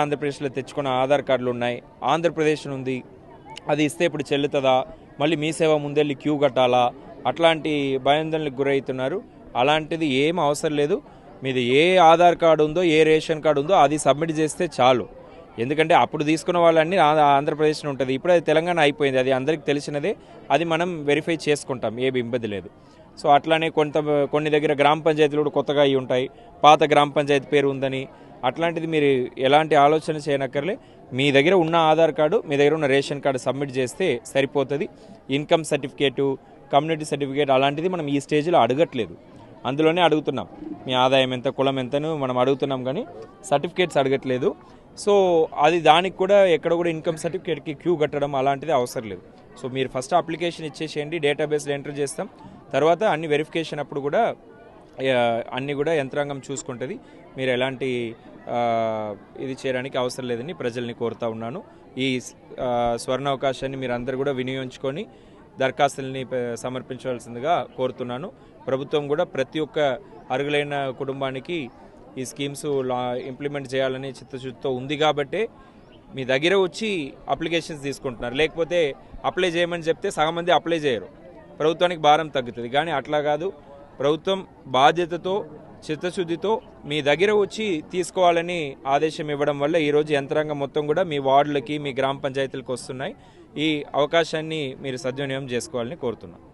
ఆంధ్రప్రదేశ్లో తెచ్చుకున్న ఆధార్ కార్డులు ఉన్నాయి. ఆంధ్రప్రదేశ్ ఉంది అది ఇస్తే ఇప్పుడు చెల్లుతుందా? మళ్ళీ మీ సేవ ముందెళ్ళి క్యూ కట్టాలా? అట్లాంటి భయాందోళనకు గురవుతున్నారు. అలాంటిది ఏం అవసరం లేదు. మీది ఏ ఆధార్ కార్డు ఉందో ఏ రేషన్ కార్డు ఉందో అది సబ్మిట్ చేస్తే చాలు. ఎందుకంటే అప్పుడు తీసుకున్న వాళ్ళన్నీ ఆంధ్రప్రదేశ్లో ఆంధ్రప్రదేశ్ ఉంటుంది. ఇప్పుడు అది తెలంగాణ అయిపోయింది. అది అందరికీ తెలిసినదే. అది మనం వెరిఫై చేసుకుంటాం. ఏమి ఇబ్బంది లేదు. సో అట్లానే కొంత కొన్ని దగ్గర గ్రామ పంచాయతీలు కూడా కొత్తగా అయి ఉంటాయి. పాత గ్రామ పంచాయతీ పేరు ఉందని అట్లాంటిది మీరు ఎలాంటి ఆలోచన చేయనక్కర్లే. మీ దగ్గర ఉన్న ఆధార్ కార్డు మీ దగ్గర ఉన్న రేషన్ కార్డు సబ్మిట్ చేస్తే సరిపోతుంది. ఇన్కమ్ సర్టిఫికేటు కమ్యూనిటీ సర్టిఫికేట్ అలాంటిది మనం ఈ స్టేజ్లో అడగట్లేదు. అందులోనే అడుగుతున్నాం. మీ ఆదాయం ఎంత కులం ఎంతను మనం అడుగుతున్నాం కానీ సర్టిఫికేట్స్ అడగట్లేదు. సో అది దానికి కూడా ఎక్కడ కూడా ఇన్కమ్ సర్టిఫికేట్కి క్యూ కట్టడం అలాంటిది అవసరం లేదు. సో మీరు ఫస్ట్ అప్లికేషన్ ఇచ్చేసేయండి డేటాబేస్లో ఎంటర్ చేస్తాం. తర్వాత అన్ని వెరిఫికేషన్ అప్పుడు కూడా అన్నీ కూడా యంత్రాంగం చూసుకుంటుంది. మీరు ఎలాంటి ఇది చేయడానికి అవసరం లేదని ప్రజల్ని కోరుతా ఉన్నాను. ఈ స్వర్ణ అవకాశాన్ని మీరు అందరు కూడా వినియోగించుకొని దరఖాస్తుల్ని సమర్పించవలసిందిగా కోరుతున్నాను. ప్రభుత్వం కూడా ప్రతి ఒక్క అర్హులైన కుటుంబానికి ఈ స్కీమ్స్ లా ఇంప్లిమెంట్ చేయాలని చిత్తశుద్ధితో ఉంది కాబట్టే మీ దగ్గర వచ్చి అప్లికేషన్స్ తీసుకుంటున్నారు. లేకపోతే అప్లై చేయమని చెప్తే సగం మంది అప్లై చేయరు. ప్రభుత్వానికి భారం తగ్గుతుంది. కానీ అట్లా కాదు. ప్రభుత్వం బాధ్యతతో చిత్తశుద్ధితో మీ దగ్గర వచ్చి తీసుకోవాలని ఆదేశం ఇవ్వడం వల్ల ఈరోజు యంత్రాంగం మొత్తం కూడా మీ వార్డులకి మీ గ్రామ పంచాయతీలకు వస్తున్నాయి. ఈ అవకాశాన్ని మీరు సద్వినియోగం చేసుకోవాలని కోరుతున్నాను